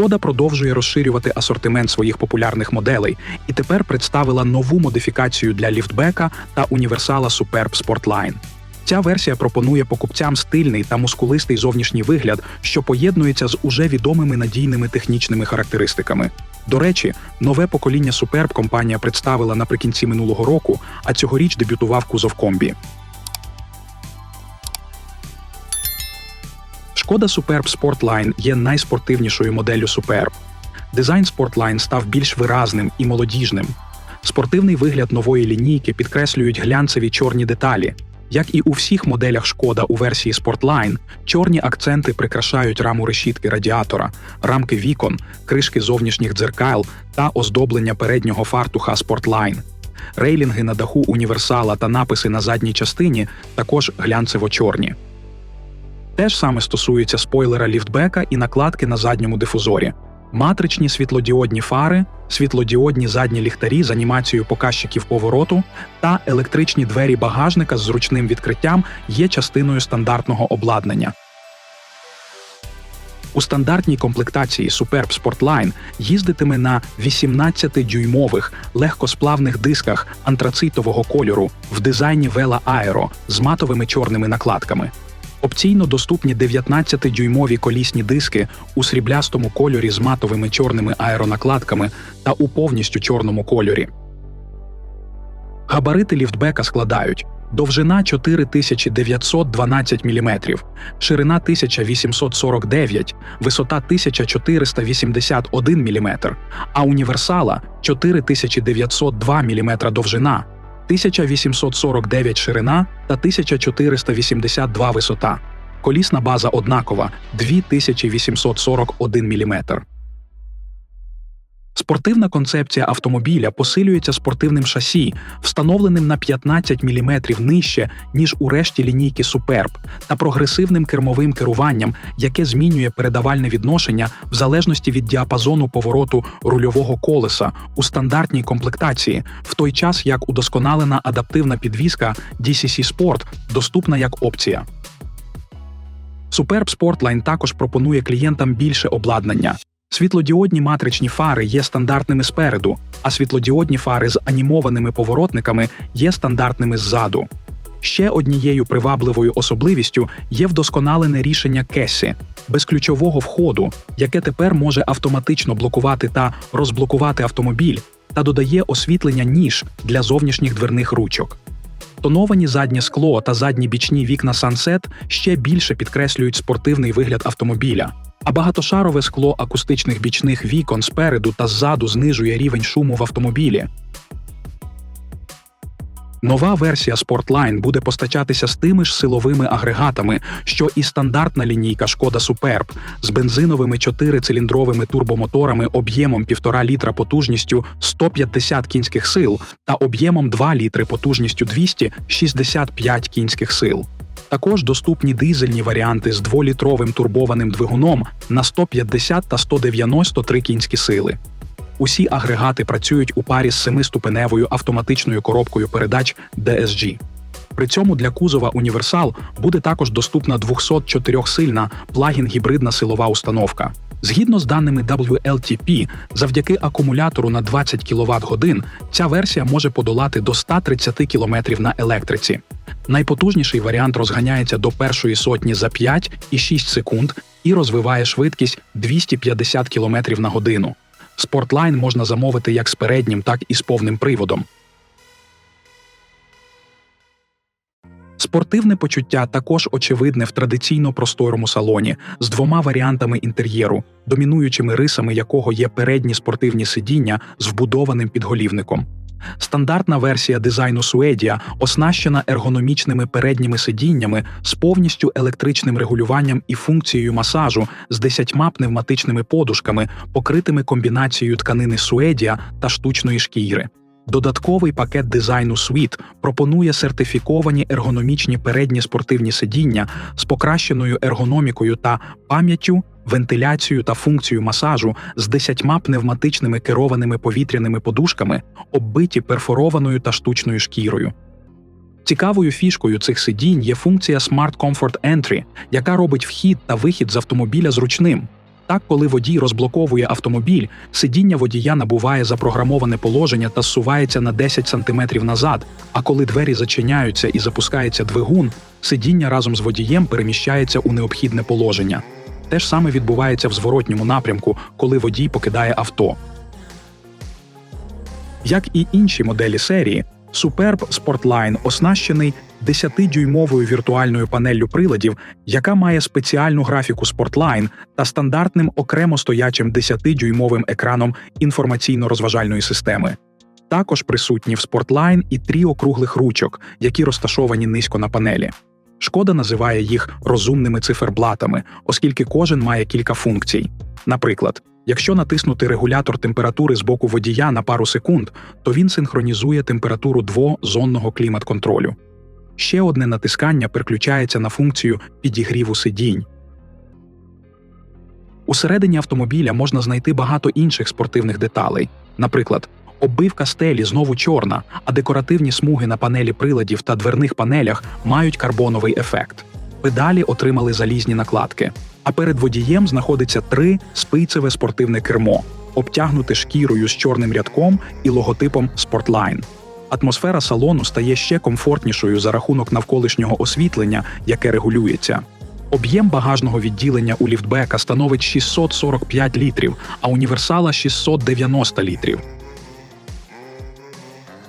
Шкода продовжує розширювати асортимент своїх популярних моделей і тепер представила нову модифікацію для ліфтбека та універсала Superb Sportline. Ця версія пропонує покупцям стильний та мускулистий зовнішній вигляд, що поєднується з уже відомими надійними технічними характеристиками. До речі, нове покоління Superb компанія представила наприкінці минулого року, а цьогоріч дебютував кузов комбі. Шкода Superb Sportline є найспортивнішою моделлю Superb. Дизайн Sportline став більш виразним і молодіжним. Спортивний вигляд нової лінійки підкреслюють глянцеві чорні деталі. Як і у всіх моделях Шкода у версії Sportline, чорні акценти прикрашають раму решітки радіатора, рамки вікон, кришки зовнішніх дзеркал та оздоблення переднього фартуха Sportline. Рейлінги на даху універсала та написи на задній частині також глянцево-чорні. Те ж саме стосується спойлера ліфтбека і накладки на задньому дифузорі. Матричні світлодіодні фари, світлодіодні задні ліхтарі з анімацією показчиків повороту та електричні двері багажника з зручним відкриттям є частиною стандартного обладнання. У стандартній комплектації Superb Sportline їздитиме на 18-дюймових легкосплавних дисках антрацитового кольору в дизайні Vela Aero з матовими чорними накладками. Опційно доступні 19-дюймові колісні диски у сріблястому кольорі з матовими чорними аеронакладками та у повністю чорному кольорі. Габарити ліфтбека складають довжина 4912 мм, ширина 1849, висота 1481 мм, а універсала 4902 мм довжина. 1849 ширина та 1482 висота. Колісна база однакова 2841 мм. Спортивна концепція автомобіля посилюється спортивним шасі, встановленим на 15 мм нижче, ніж у решті лінійки Superb, та прогресивним кермовим керуванням, яке змінює передавальне відношення в залежності від діапазону повороту рульового колеса у стандартній комплектації, в той час як удосконалена адаптивна підвізка DCC Sport доступна як опція. Superb Sportline також пропонує клієнтам більше обладнання. Світлодіодні матричні фари є стандартними спереду, а світлодіодні фари з анімованими поворотниками є стандартними ззаду. Ще однією привабливою особливістю є вдосконалене рішення Кесі безключового входу, яке тепер може автоматично блокувати та розблокувати автомобіль та додає освітлення ніж для зовнішніх дверних ручок. Тоновані заднє скло та задні бічні вікна Sunset ще більше підкреслюють спортивний вигляд автомобіля. А багатошарове скло акустичних бічних вікон спереду та ззаду знижує рівень шуму в автомобілі. Нова версія Sportline буде постачатися з тими ж силовими агрегатами, що і стандартна лінійка Шкода Superb з бензиновими 4-циліндровими турбомоторами об'ємом 1,5 літра потужністю 150 кінських сил та об'ємом 2 літри потужністю 265 кінських сил. Також доступні дизельні варіанти з дволітровим турбованим двигуном на 150 та 193 кінські сили. Усі агрегати працюють у парі з семиступеневою автоматичною коробкою передач DSG. При цьому для кузова Універсал буде також доступна 204-сильна плагін-гібридна силова установка. Згідно з даними WLTP, завдяки акумулятору на 20 кВт годин ця версія може подолати до 130 км на електриці. Найпотужніший варіант розганяється до першої сотні за 5 і 6 секунд і розвиває швидкість 250 км на годину. Спортлайн можна замовити як з переднім, так і з повним приводом. Спортивне почуття також очевидне в традиційно просторому салоні з двома варіантами інтер'єру, домінуючими рисами якого є передні спортивні сидіння з вбудованим підголівником. Стандартна версія дизайну Суедія оснащена ергономічними передніми сидіннями з повністю електричним регулюванням і функцією масажу з десятьма пневматичними подушками, покритими комбінацією тканини Суедія та штучної шкіри. Додатковий пакет дизайну Suite пропонує сертифіковані ергономічні передні спортивні сидіння з покращеною ергономікою та пам'яттю, вентиляцією та функцією масажу з десятьма пневматичними керованими повітряними подушками, оббиті перфорованою та штучною шкірою. Цікавою фішкою цих сидінь є функція Smart Comfort Entry, яка робить вхід та вихід з автомобіля зручним. Так, коли водій розблоковує автомобіль, сидіння водія набуває запрограмоване положення та зсувається на 10 см назад. А коли двері зачиняються і запускається двигун, сидіння разом з водієм переміщається у необхідне положення. Те ж саме відбувається в зворотньому напрямку, коли водій покидає авто. Як і інші моделі серії, Superb Sportline оснащений 10-дюймовою віртуальною панеллю приладів, яка має спеціальну графіку Sportline та стандартним окремо стоячим 10-дюймовим екраном інформаційно-розважальної системи. Також присутні в Sportline і тріо круглих ручок, які розташовані низько на панелі. Шкода називає їх розумними циферблатами, оскільки кожен має кілька функцій. Наприклад, якщо натиснути регулятор температури з боку водія на пару секунд, то він синхронізує температуру двозонного клімат-контролю. Ще одне натискання переключається на функцію підігріву сидінь. Усередині автомобіля можна знайти багато інших спортивних деталей. Наприклад, оббивка стелі знову чорна, а декоративні смуги на панелі приладів та дверних панелях мають карбоновий ефект. Педалі отримали залізні накладки. А перед водієм знаходиться три спицеве спортивне кермо, обтягнуте шкірою з чорним рядком і логотипом Sportline. Атмосфера салону стає ще комфортнішою за рахунок навколишнього освітлення, яке регулюється. Об'єм багажного відділення у ліфтбека становить 645 літрів, а універсала 690 літрів.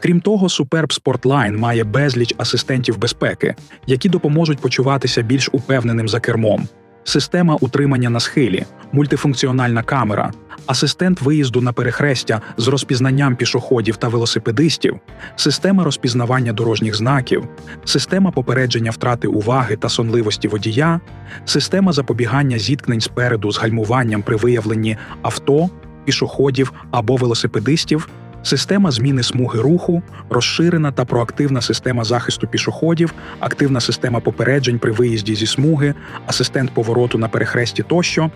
Крім того, Superb Sportline має безліч асистентів безпеки, які допоможуть почуватися більш упевненим за кермом. Система утримання на схилі, мультифункціональна камера, асистент виїзду на перехрестя з розпізнанням пішоходів та велосипедистів, система розпізнавання дорожніх знаків, система попередження втрати уваги та сонливості водія, система запобігання зіткнень спереду з гальмуванням при виявленні авто, пішоходів або велосипедистів. Система зміни смуги руху, розширена та проактивна система захисту пішоходів, активна система попереджень при виїзді зі смуги, асистент повороту на перехресті тощо.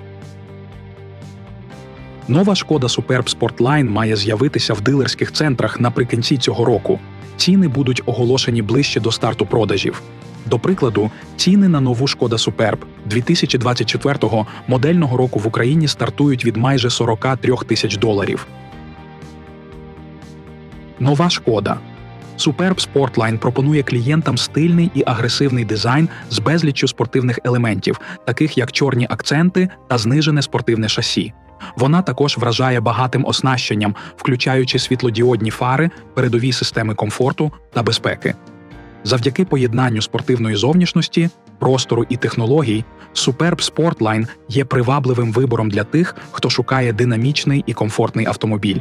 Нова шкода Superb Sportline має з'явитися в дилерських центрах наприкінці цього року. Ціни будуть оголошені ближче до старту продажів. До прикладу, ціни на нову шкода Superb 2024 модельного року в Україні стартують від майже 43 тисяч доларів. Нова шкода. Superb Sportline пропонує клієнтам стильний і агресивний дизайн з безліччю спортивних елементів, таких як чорні акценти та знижене спортивне шасі. Вона також вражає багатим оснащенням, включаючи світлодіодні фари, передові системи комфорту та безпеки. Завдяки поєднанню спортивної зовнішності, простору і технологій, Superb Sportline є привабливим вибором для тих, хто шукає динамічний і комфортний автомобіль.